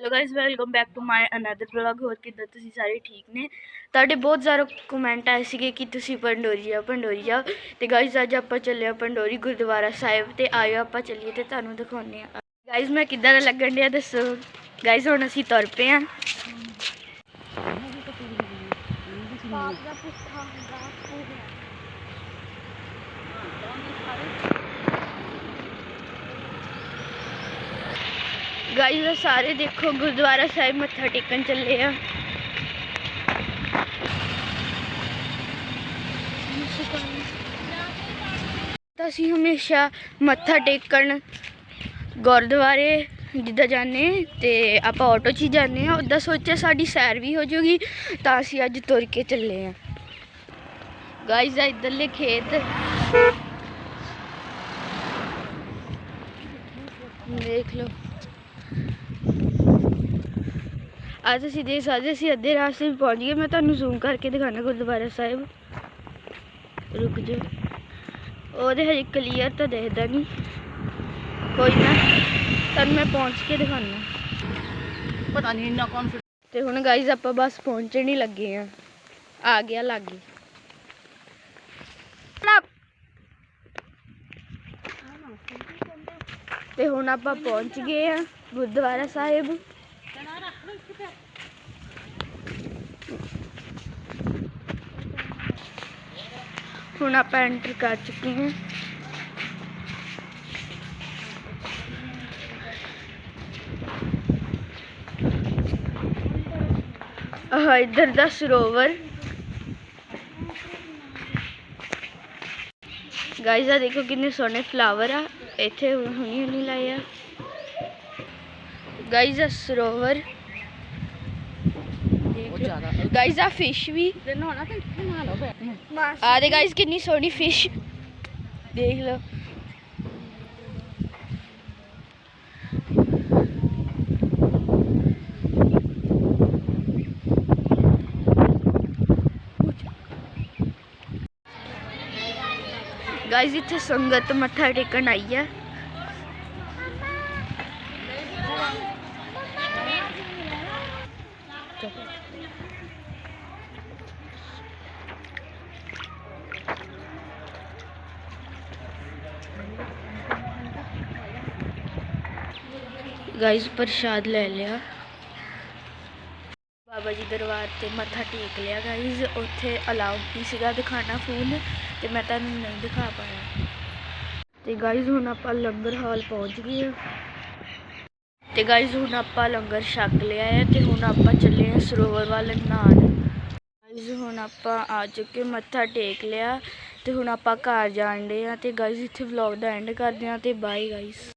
Hello guys welcome back to my another vlog ਹੋਰ ਕਿੱਦਾਂ ਤੁਸੀਂ ਸਾਰੇ ਠੀਕ ਨੇ? ਤੁਹਾਡੇ ਬਹੁਤ ਸਾਰੇ ਕਮੈਂਟ ਆਏ ਸੀਗੇ ਕਿ ਤੁਸੀਂ ਪੰਡੋਰੀ ਜਾਓ ਪੰਡੋਰੀ ਜਾਓ ਤੇ ਗਾਇਸ ਅੱਜ ਆਪਾਂ ਚੱਲੇ ਆ ਪੰਡੋਰੀ ਗੁਰਦੁਆਰਾ ਸਾਹਿਬ ਤੇ ਆਇਓ, ਆਪਾਂ ਚੱਲੀਏ ਤੇ ਤੁਹਾਨੂੰ ਦਿਖਾਉਂਦੇ ਆ ਗਾਇਸ ਮੈਂ ਕਿੱਦਾਂ ਦਾ ਲੱਗਣ ਡਿਆ ਦੱਸੋ? ਗਾਇਸ ਹੁਣ ਅਸੀਂ ਤੁਰ ਪਏ ਆ ਗਾਇਸ ਸਾਰੇ ਦੇਖੋ, ਗੁਰਦੁਆਰਾ ਸਾਹਿਬ ਮੱਥਾ ਟੇਕਣ ਚੱਲੇ ਆ। ਤਾਂ ਅਸੀਂ ਹਮੇਸ਼ਾ ਮੱਥਾ ਟੇਕਣ ਗੁਰਦੁਆਰੇ ਜਿੱਦਾਂ ਜਾਂਦੇ ਤੇ ਆਪਾਂ ਆਟੋ 'ਚ ਹੀ ਜਾਂਦੇ ਆ ਉੱਦਾਂ ਸੋਚਿਆ ਸਾਡੀ ਸੈਰ ਵੀ ਹੋ ਜਾਊਗੀ ਤਾਂ ਅਸੀਂ ਅੱਜ ਤੁਰ ਕੇ ਚੱਲੇ ਆ ਗਾਇਸ ਆ ਇੱਧਰਲੇ ਖੇਤ ਦੇਖ ਲਓ ਅੱਜ ਅਸੀਂ ਦੇਖ ਸਕਦੇ ਅਸੀਂ ਅੱਧੇ ਰਾਸਤੇ ਵਿੱਚ ਪਹੁੰਚ ਗਏ। ਮੈਂ ਤੁਹਾਨੂੰ ਜ਼ੂਮ ਕਰਕੇ ਦਿਖਾਣਾ ਗੁਰਦੁਆਰਾ ਸਾਹਿਬ। ਰੁਕ ਜਾ ਉਹਦੇ ਹਜੇ ਕਲੀਅਰ ਤਾਂ ਦਿਖਦਾ ਨਹੀਂ। ਕੋਈ ਨਾ ਤੁਹਾਨੂੰ ਮੈਂ ਪਹੁੰਚ ਕੇ ਦਿਖਾਣਾ ਪਤਾ ਨਹੀਂ ਇੰਨਾ ਕੌਨਫੀਡੈਂਸ ਤੇ ਹੁਣ ਗਾਈਜ਼ ਆਪਾਂ ਬਸ ਪਹੁੰਚਣ ਹੀ ਲੱਗੇ ਆ ਆ ਗਿਆ ਲਾਗੇ। ਤੇ ਹੁਣ ਆਪਾਂ ਪਹੁੰਚ ਗਏ ਆ ਗੁਰਦੁਆਰਾ ਸਾਹਿਬ। ਹੁਣ ਆਪਾਂ ਐਂਟਰ ਕਰ ਚੁੱਕੇ ਹਾਂ ਆਹ ਇੱਧਰ ਦਾ ਸਰੋਵਰ ਗਾਇਸ ਆ ਦੇਖੋ ਕਿੰਨੇ ਸੋਹਣੇ ਫਲਾਵਰ ਆ ਇੱਥੇ ਹੁਣੀ ਹੁਣੀ ਲਾਏ ਗਾਇਸ ਆ ਸਰੋਵਰ। ਗਾਇਸ ਆ ਫਿਸ਼ ਵੀ। ਆ ਦੇ ਗਾਇਸ ਕਿੰਨੀ ਸੋਹਣੀ ਫਿਸ਼ ਦੇਖ ਲਓ। ਗਾਇਸ ਇੱਥੇ ਸੰਗਤ ਮੱਥਾ ਟੇਕਣ ਆਈ ਆ ਗਾਇਸ ਪ੍ਰਸ਼ਾਦ ਲੈ ਲਿਆ। ਬਾਬਾ ਜੀ ਦਰਬਾਰ ਤੇ ਮੱਥਾ ਟੇਕ ਲਿਆ ਗਾਇਸ ਉੱਥੇ ਅਲਾਉਡ ਨਹੀਂ ਸੀਗਾ? ਦਿਖਾਣਾ ਫੋਨ ਤੇ ਮੈਂ ਤੁਹਾਨੂੰ ਨਹੀਂ ਦਿਖਾ ਪਾਇਆ। ਤੇ ਗਾਇਸ ਹੁਣ ਆਪਾਂ ਲੰਗਰ ਹਾਲ ਪਹੁੰਚ ਗਏ ਹਾਂ। ਤੇ ਗਾਇਸ ਹੁਣ ਆਪਾਂ ਲੰਗਰ ਛਕ ਲਿਆ ਹੈ ਤੇ ਹੁਣ ਆਪਾਂ ਚੱਲੇ ਹਾਂ ਸਰੋਵਰ ਵੱਲ ਨਹਾਉਣ। ਗਾਇਸ ਹੁਣ ਆਪਾਂ ਆ ਚੁੱਕੇ, ਮੱਥਾ ਟੇਕ ਲਿਆ ਤੇ ਹੁਣ ਆਪਾਂ ਘਰ ਜਾਣ ਦੇ ਆ ਤੇ ਗਾਇਸ ਇੱਥੇ ਵਲੌਗ ਦਾ ਐਂਡ ਕਰਦੇ ਆ ਤੇ ਬਾਏ ਗਾਇਸ